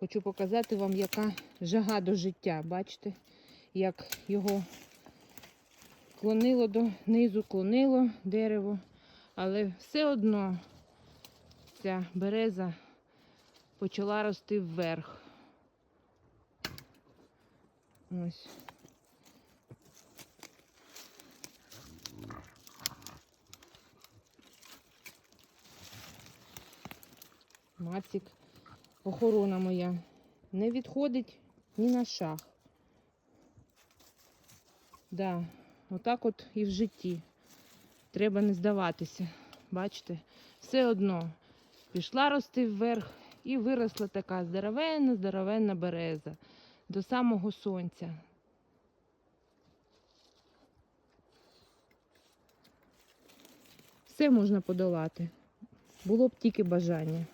Хочу показати вам, яка жага до життя. Бачите, як його клонило до низу, клонило дерево, але все одно ця береза почала рости вверх. Ось. Мацик, охорона моя, не відходить ні на шаг. Да, отак от і в житті. Треба не здаватися. Бачите, все одно пішла рости вверх і виросла така здоровенна, здоровенна береза до самого сонця. Все можна подолати. Було б тільки бажання.